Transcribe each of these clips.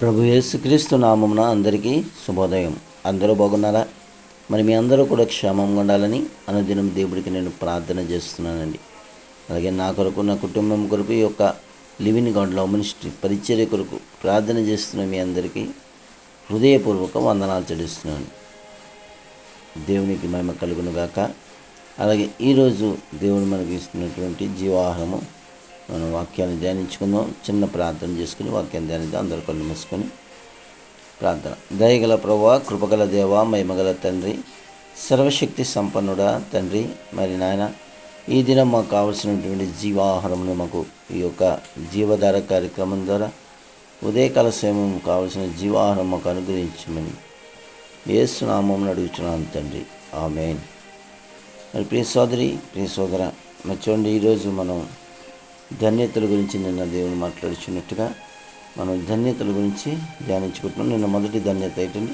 ప్రభు యేసుక్రీస్తు నామమున అందరికీ శుభోదయం. అందరూ బాగున్నారా? మరి మీ అందరూ కూడా క్షేమంగా ఉండాలని అనుదినం దేవుడికి నేను ప్రార్థన చేస్తున్నానండి. అలాగే నా కొరకు నా కుటుంబం కొరకు ఈ యొక్క లివింగ్ గాడ్లో మినిస్ట్రీ పరిచర్య కొరకు ప్రార్థన చేస్తున్న మీ అందరికీ హృదయపూర్వక వందనాలు చెల్లిస్తున్నాను. దేవునికి మహిమ కలుగునుగాక అలాగే ఈరోజు దేవుడు మనకి ఇస్తున్నటువంటి జీవాహారము మనం వాక్యాన్ని ధ్యానించుకుందాం. చిన్న ప్రార్థన చేసుకుని వాక్యాన్ని ధ్యానిద్దాం. అందరు కళ్ళు మూసుకొని ప్రార్థన. దయగల ప్రభా కృపగల దేవ మహిమగల తండ్రి సర్వశక్తి సంపన్నుడా తండ్రి మరి నాయన ఈ దినం మాకు కావలసినటువంటి జీవాహారమును మాకు ఈ యొక్క జీవధార కార్యక్రమం ద్వారా ఉదయకాల సమయం కావలసిన జీవాహారం మాకు అనుగ్రహించమని ఏసునామం అడుగుతున్నాను తండ్రి. ఆమెన్. మరి ప్రియ సోదరి ప్రియ సోదర మరి చూడండి ఈరోజు మనం ధన్యతల గురించి నిన్న దేవుడు మాట్లాడుచున్నట్టుగా మనం ధన్యతల గురించి ధ్యానించుకుంటున్నాం. నిన్న మొదటి ధన్యత ఏంటండి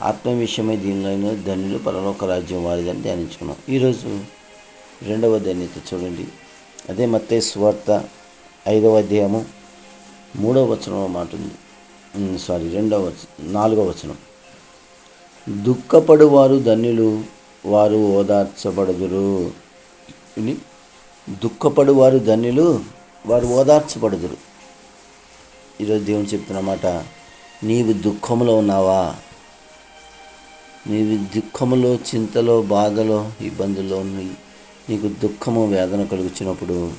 ఆత్మ విషయమై దీనిలో ధన్యులు పరలోక రాజ్యం వారిదని ధ్యానించుకున్నాం. ఈరోజు రెండవ ధన్యత చూడండి. అదే మత్తే స్వార్త ఐదవ అధ్యాయము మూడవ వచనం మాట ఉంది. సారీ రెండవ వచనం నాలుగవ వచనం. దుఃఖపడువారు ధన్యులు వారు ఓదార్చబడదురు. దుఃఖపడు దుఃఖపడువారు ధన్యులు వారు ఓదార్చబడదురు. ఈరోజు దేవుని చెప్తున్న మాట నీవు దుఃఖంలో ఉన్నావా? నీవు దుఃఖములో చింతలో బాధలో ఇబ్బందుల్లో నీకు దుఃఖము వేదన కలుగుచినప్పుడు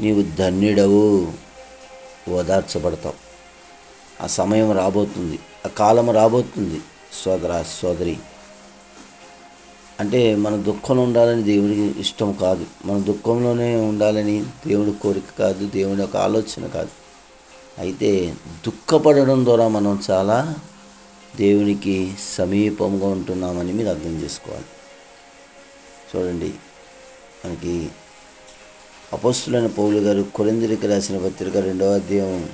నీవు ధన్యుడవు ఓదార్చబడతావు. ఆ సమయం రాబోతుంది ఆ కాలం రాబోతుంది సోదర సోదరి. అంటే మన దుఃఖంలో ఉండాలని దేవుడికి ఇష్టం కాదు. మన దుఃఖంలోనే ఉండాలని దేవుడి కోరిక కాదు దేవుని యొక్క ఆలోచన కాదు. అయితే దుఃఖపడడం ద్వారా మనం చాలా దేవునికి సమీపంగా ఉంటున్నామని మీరు అర్థం చేసుకోవాలి. చూడండి మనకి అపస్తులైన పౌలు గారు కొరిందిరికి రాసిన పత్రిక రెండవ అధ్యాయం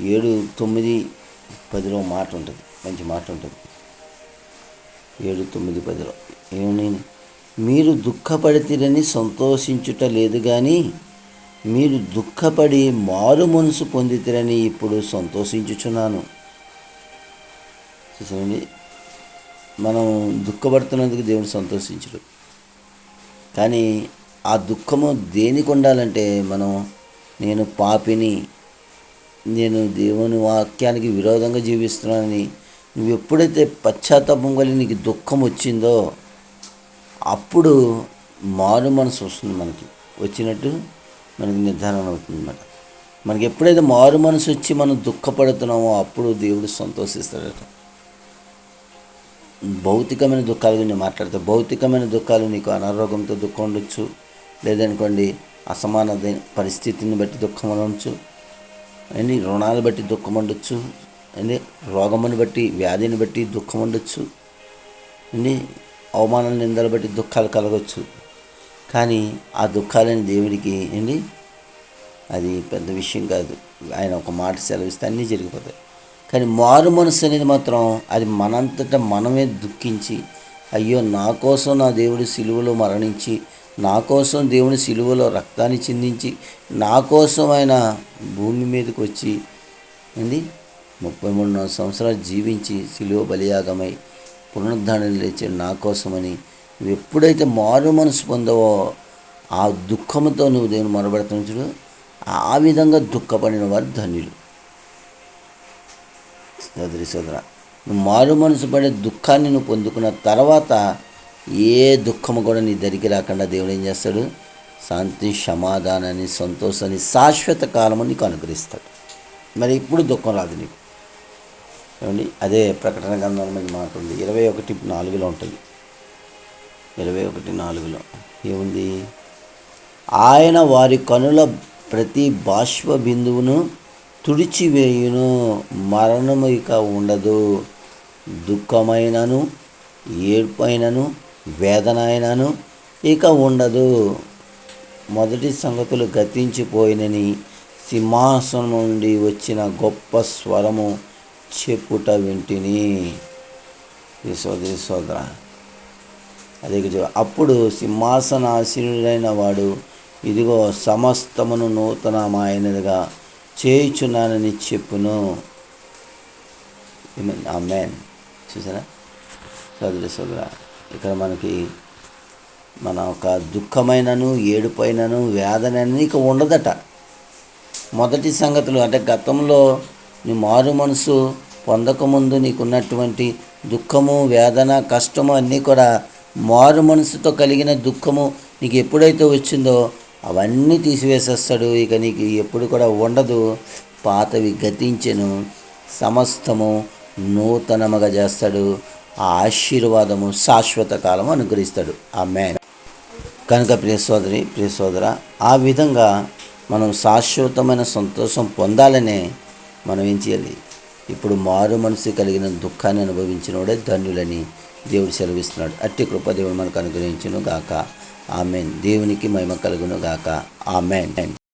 ఏడు తొమ్మిది పదిలో మాట ఉంటుంది మంచి మాట ఉంటుంది. ఏడు తొమ్మిది పదిలో. ఏమని మీరు దుఃఖపడితిరని సంతోషించుట లేదు కానీ మీరు దుఃఖపడి మారు మనసు పొందితిరని ఇప్పుడు సంతోషించుచున్నాను. చూసారండి? మనం దుఃఖపడుతున్నందుకు దేవుడు సంతోషించడు. కానీ ఆ దుఃఖము దేనికి ఉండాలంటే మనం నేను పాపిని నేను దేవుని వాక్యానికి విరోధంగా జీవిస్తున్నానని నువ్వు ఎప్పుడైతే పశ్చాత్తాపం వల్ల నీకు దుఃఖం వచ్చిందో అప్పుడు మారు మనసు వస్తుంది మనకి. వచ్చినట్టు మనకి నిర్ధారణ అవుతుంది అన్నమాట మనకి ఎప్పుడైతే మారు మనసు వచ్చి మనం దుఃఖపడుతున్నామో అప్పుడు దేవుడు సంతోషిస్తాడట. భౌతికమైన దుఃఖాల గురించి మాట్లాడితే. భౌతికమైన దుఃఖాలు నీకు అనారోగ్యంతో దుఃఖం ఉండొచ్చు. లేదనుకోండి అసమాన పరిస్థితిని బట్టి దుఃఖం ఉండొచ్చు. అండి రుణాలు బట్టి దుఃఖం ఉండొచ్చు. అండి రోగమును బట్టి వ్యాధిని బట్టి దుఃఖం ఉండొచ్చు. అండి అవమాన నిందలు బట్టి దుఃఖాలు కలగవచ్చు కానీ ఆ దుఃఖాలని దేవుడికి అండి అది పెద్ద విషయం కాదు. ఆయన ఒక మాట సెలవిస్తే అన్నీ జరిగిపోతాయి. కానీ మారు మనసు అనేది మాత్రం అది మనంతటా మనమే దుఃఖించి అయ్యో నా కోసం నా దేవుడు సిలువలో మరణించి నా కోసం దేవుని సిలువలో రక్తాన్ని చిందించి నా కోసం ఆయన భూమి మీదకి వచ్చి ఏంది ముప్పై మూడు సంవత్సరాలు జీవించి సిలువ బలియాగమై పునరుద్ధరణ లేచే నా కోసమని నువ్వు ఎప్పుడైతే మారు మనసు పొందవో ఆ దుఃఖంతో నువ్వు దేవుని మొరబెడుతున్నావు చూడు ఆ విధంగా దుఃఖపడిన వారు ధన్యులు. సోదరి సోదర నువ్వు మారు మనసు పడే దుఃఖాన్ని నువ్వు పొందుకున్న తర్వాత ఏ దుఃఖము కూడా నీ దగ్గరికి రాకుండా దేవుడు ఏం చేస్తాడు? శాంతి సమాధానాన్ని సంతోషాన్ని శాశ్వత కాలము నీకు అనుగ్రహిస్తాడు. మరి ఇప్పుడు దుఃఖం రాదు నీకు. ఏమండి? అదే ప్రకటన గ్రంథం మీద మాట ఉంది ఇరవై ఒకటి నాలుగులో ఉంటుంది. ఇరవై ఒకటి నాలుగులో. ఏముంది? ఆయన వారి కనుల ప్రతి బాష్ప బిందువును తుడిచివేయును. మరణము ఇక ఉండదు. దుఃఖమైనను ఏడ్పైనను వేదన అయినను ఇక ఉండదు. మొదటి సంగతులు గతించిపోయినని సింహాసనం నుండి వచ్చిన గొప్ప స్వరము చెప్పుట వింటిని. ఈ సోదరి సోదర అదే ఇక్కడ అప్పుడు సింహాసనాశీనుడైన వాడు ఇదిగో సమస్తమును నూతనమైనదిగా చేయుచున్నానని చెప్పును. ఆ మ్యాన్ చూసారా? సోదరి సోదర ఇక్కడ మనకి మన ఒక దుఃఖమైనను ఏడుపైనను వేదన ఇక ఉండదట. మొదటి సంగతులు అంటే గతంలో నీ మారు మనసు పొందకముందు నీకున్నటువంటి దుఃఖము వేదన కష్టము అన్నీ కూడా మారు మనసుతో కలిగిన దుఃఖము నీకు ఎప్పుడైతే వచ్చిందో అవన్నీ తీసివేసేస్తాడు. ఇక నీకు ఎప్పుడు కూడా ఉండదు. పాతవి గతించెను సమస్తము నూతనముగా చేస్తాడు. ఆ ఆశీర్వాదము శాశ్వత కాలము అనుగ్రహిస్తాడు. ఆ కనుక ప్రియ సోదరి ప్రియ సోదర ఆ విధంగా మనం శాశ్వతమైన సంతోషం పొందాలనే మనం ఏం చేయాలి? ఇప్పుడు మారు మనసు కలిగిన దుఃఖాన్ని అనుభవించినోడే ధన్యులని దేవుడు సెలవిస్తున్నాడు. అట్టి కృప దేవుడు మనకు అనుగ్రహించును గాక ఆమెన్. దేవునికి మహిమ కలుగును గాక ఆమెన్.